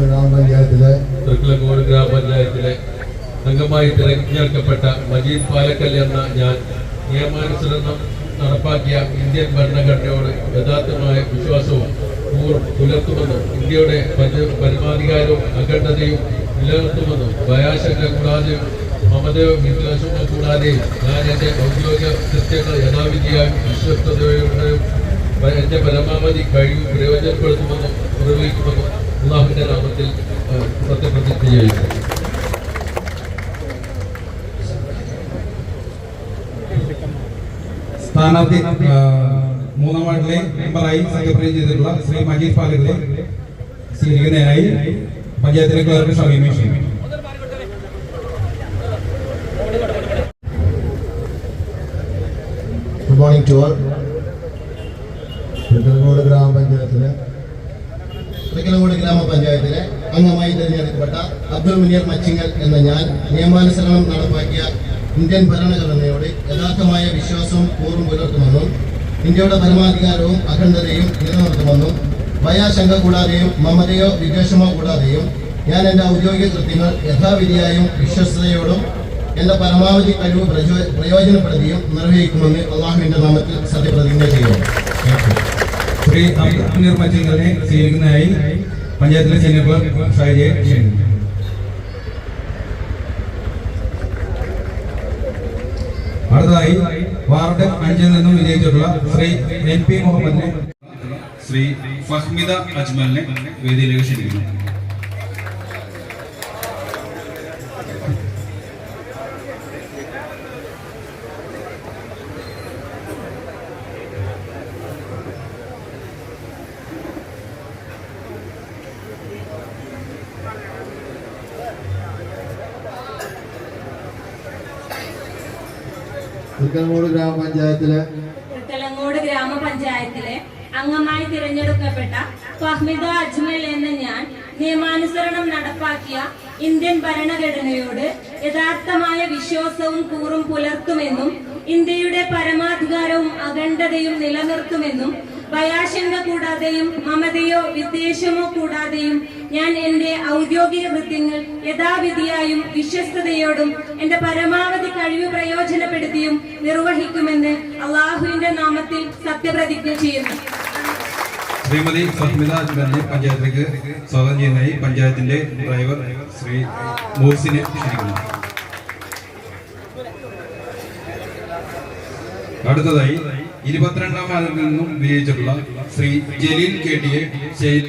ഗ്രാമപഞ്ചായത്തിലെ തൃക്കുലക്കോട് ഗ്രാമപഞ്ചായത്തിലെ അംഗമായി തിരഞ്ഞെടുക്കപ്പെട്ട മജീദ് പാലക്കൽ എന്ന ഞാൻ നിയമാനുസരണം നടപ്പാക്കിയ ഇന്ത്യൻ ഭരണഘടനയോട് യഥാർത്ഥമായ വിശ്വാസവും പുലർത്തുമെന്നും ഇന്ത്യയുടെ പരമാധികാരവും അഖണ്ഡതയും നിലനിർത്തുമെന്നും ഭയാശങ്ക കൂടാതെയും മമതയോ വിദ്വേഷമോ കൂടാതെയും ഞാൻ എന്റെ ഔദ്യോഗിക കൃത്യങ്ങൾ യഥാവിധിയായും വിശ്വസ്തയോടെയും എന്റെ പരമാവധി കഴിവ് പ്രയോജനപ്പെടുത്തുമെന്നും നിർവഹിക്കുമെന്നും അള്ളാഹുവിന്റെ നാമത്തിൽ സത്യപ്രതിജ്ഞ ചെയ്യുന്നു. സ്ഥാനാർത്ഥി മൂന്നാം വാർഡിലെ മെമ്പറായി സത്യപ്രതിജ്ഞ ചെയ്തിട്ടുള്ള ശ്രീ മജീദ് പാലകളെ സ്വീകരിക്കുന്നതിനായി പഞ്ചായത്തിലെ ക്ലർക്ക് സമീപിച്ചു good morning to all Thrikkalangode ഗ്രാമപഞ്ചായത്തിലെ തൃക്കലങ്ങോട് ഗ്രാമപഞ്ചായത്തിലെ അംഗമായി തിരഞ്ഞെടുക്കപ്പെട്ട അബ്ദുൾ മുനിയർ മച്ചിങ്ങൽ എന്ന ഞാൻ നിയമാനുസരണം നടപ്പാക്കിയ ഇന്ത്യൻ ഭരണഘടനയോട് യഥാർത്ഥമായ വിശ്വാസവും പൂർവം പുലർത്തുമെന്നും ഇന്ത്യയുടെ പരമാധികാരവും അഖണ്ഡതയും നിലനിർത്തുമെന്നും ഭയാശങ്ക കൂടാതെയും മമതയോ വിദ്വേഷമോ കൂടാതെയും ഞാൻ എന്റെ ഔദ്യോഗിക കൃത്യങ്ങൾ യഥാവിധിയായും വിശ്വസ്തയോടും എന്റെ പരമാവധി കഴിവ് പ്രയോജനപ്പെടുത്തുകയും പ്രയോജനപ്പെടുത്തിയും നിർവഹിക്കുമെന്ന് അള്ളാഹുവിന്റെ നാമത്തിൽ സത്യപ്രതിജ്ഞ ചെയ്യുന്നു. ശ്രീ അബ്ദുൽ പഞ്ചായത്തിലെ സീനിയർ ക്ലർക്ക് ക്ഷണിക്കുന്നു. അടുത്തതായി വാർഡ് അഞ്ചിൽ നിന്നും വിജയിച്ചിട്ടുള്ള ശ്രീ എൻ പി മുഹമ്മദിനെ ശ്രീ ഫഹ്മിദ അജ്മലിനെ വേദിയിലേക്ക് ക്ഷണിക്കുന്നു. തൃക്കലങ്ങോട് ഗ്രാമപഞ്ചായത്തിലെ തൃക്കലങ്ങോട് ഗ്രാമപഞ്ചായത്തിലെ അംഗമായി തിരഞ്ഞെടുക്കപ്പെട്ട ഫഹ്മിദ അജ്മൽ എന്ന ഞാൻ നിയമാനുസരണം നടപ്പാക്കിയ ഇന്ത്യൻ ഭരണഘടനയോട് യഥാർത്ഥമായ വിശ്വാസവും കൂറും പുലർത്തുമെന്നും ഇന്ത്യയുടെ പരമാധികാരവും അഖണ്ഡതയും നിലനിർത്തുമെന്നും ഭയാശങ്ക കൂടാതെയും മമതയോ വിദ്വേഷമോ കൂടാതെയും ഞാൻ എന്റെ ഔദ്യോഗിക കൃത്യങ്ങൾ യഥാവിധിയായും വിശ്വസ്തയോടും എന്റെ പരമാവധി കഴിവ് പ്രയോജനപ്പെടുത്തിയും നിർവഹിക്കുമെന്ന് അള്ളാഹുവിന്റെ നാമത്തിൽ സത്യപ്രതിജ്ഞ ചെയ്യുന്നു. ശ്രീമതി സത്മിത അജ്മലിനെ പഞ്ചായത്തിലേക്ക് സ്വാഗതം ചെയ്യുന്നതായി പഞ്ചായത്തിന്റെ ഡ്രൈവർ ശ്രീ മോസിനെ ക്ഷണിക്കുന്നു. അടുത്തതായി ഇരുപത്തിരണ്ടാം വാർഡിൽ നിന്നും വിജയിച്ചിട്ടുള്ള ശ്രീ ജലീൽ കെ ടിയെ